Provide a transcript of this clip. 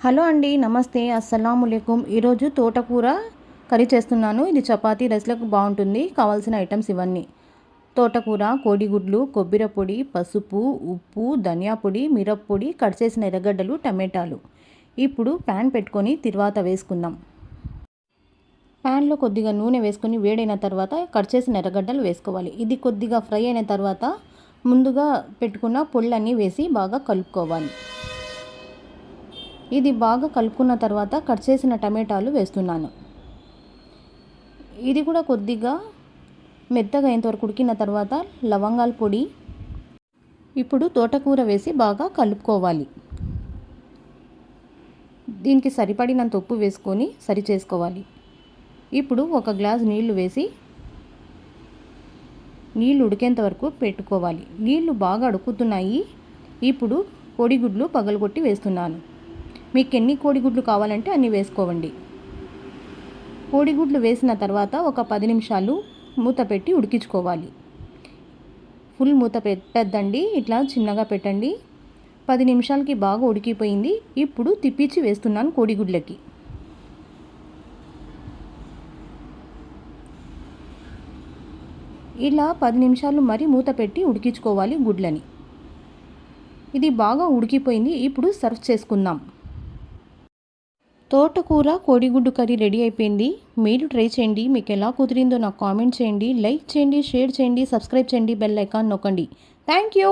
Hello అండి నమస్తే అస్సలాములేకుం ఈరోజు తోటకూర కర్రీ చేస్తున్నాను. ఇది చపాతీ రైస్లకు బాగుంటుంది. కావాల్సిన ఐటమ్స్ ఇవన్నీ. తోటకూర కోడిగుడ్లు కొబ్బరి పొడి పసుపు ఉప్పు ధనియా పొడి మిరప్పొడి కట్ చేసిన ఎర్రగడ్డలు టమాటాలు. ఇప్పుడు ప్యాన్ పెట్టుకొని తిరువాత వేసుకుందాం. ప్యాన్లో కొద్దిగా నూనె వేసుకొని వేడైన తర్వాత కట్ చేసిన ఎర్రగడ్డలు వేసుకోవాలి. ఇది కొద్దిగా ఫ్రై అయిన తర్వాత ముందుగా పెట్టుకున్న పొళ్ళన్నీ వేసి బాగా కలుపుకోవాలి. ఇది బాగా కలుపుకున్న తర్వాత కట్ చేసిన టమాటాలు వేస్తున్నాను. ఇది కూడా కొద్దిగా మెత్తగా అయ్యేంతవరకు ఉడికిన తర్వాత లవంగాల పొడి ఇప్పుడు తోటకూర వేసి బాగా కలుపుకోవాలి. దీనికి సరిపడినంత ఉప్పు వేసుకొని సరి చేసుకోవాలి. ఇప్పుడు ఒక గ్లాస్ నీళ్ళు వేసి నీళ్ళు ఉడికేంత వరకు పెట్టుకోవాలి. నీళ్ళు బాగా ఉడుకుతున్నాయి ఇప్పుడు పొడిగుడ్లు పగలగొట్టి వేస్తున్నాను. మీకు ఎన్ని కోడిగుడ్లు కావాలంటే అన్ని వేసుకోవండి. కోడిగుడ్లు వేసిన తర్వాత ఒక పది నిమిషాలు మూత పెట్టి ఉడికించుకోవాలి. ఫుల్ మూత పెట్టద్దండి ఇట్లా చిన్నగా పెట్టండి. పది నిమిషాలకి బాగా ఉడికిపోయింది ఇప్పుడు తిప్పించి వేస్తున్నాను కోడిగుడ్లకి. ఇలా పది నిమిషాలు మరి మూత పెట్టి ఉడికించుకోవాలి గుడ్లని. ఇది బాగా ఉడికిపోయింది ఇప్పుడు సర్వ్ చేసుకుందాం. తోటకూర కోడిగుడ్డు కర్రీ రెడీ అయిపోయింది. మీరు ట్రై చేయండి. మీకు ఎలా కుదిరిందో నాకు కామెంట్ చేయండి. లైక్ చేయండి షేర్ చేయండి సబ్స్క్రైబ్ చేయండి బెల్ ఐకాన్ నొక్కండి. Thank you.